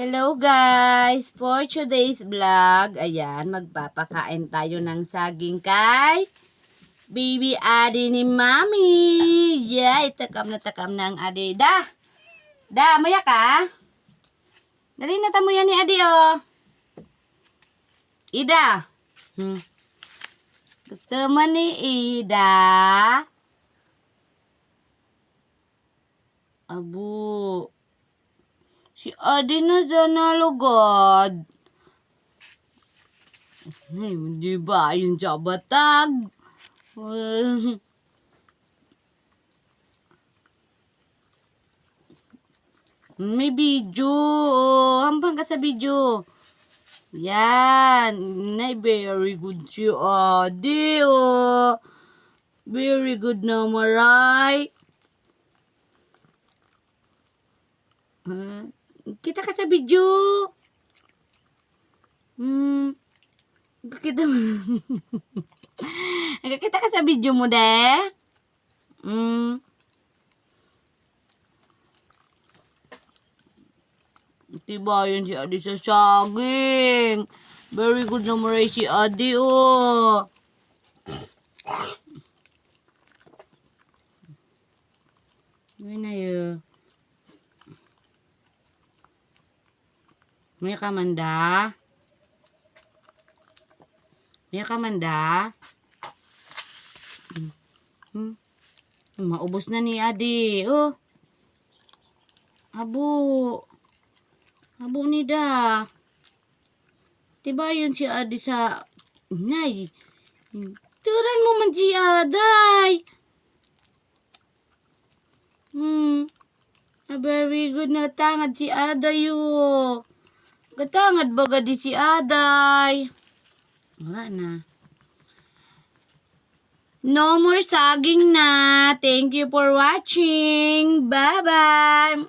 Hello guys! For today's vlog, ayan, magpapakain tayo ng saging kay Baby Adi ni Mami. Yeah, itakam na takam ang Adi. Da! Da, maya ka? Dali na tamo yan ni Adi, oh. Ida! Hmm. Gusto ni Ida? Abu. Si Adi na sana lugod. Ay, di ba yung jabatag? May video. Hampang ka sa video. Yan. Nay, very good si Adi. Oh. Very good na maray. Hmm. Kita ka sa video. Hmm. Kita Kita ka sa video mo, de. Hmm. Diba yun si Adi sa saging. Very good maray si Adi, oh. Yun na yun. May kamanda. May kamanda. Hmm. Maubos na ni Adi. Oh. Abo. Abo ni da. Diba yun si Adi sa... Nay. Turan mo man si Aday. Hmm. A very good na tangad si Aday oh. Katangad baga di si Aday. Wala na. No more saging na. Thank you for watching. Bye-bye.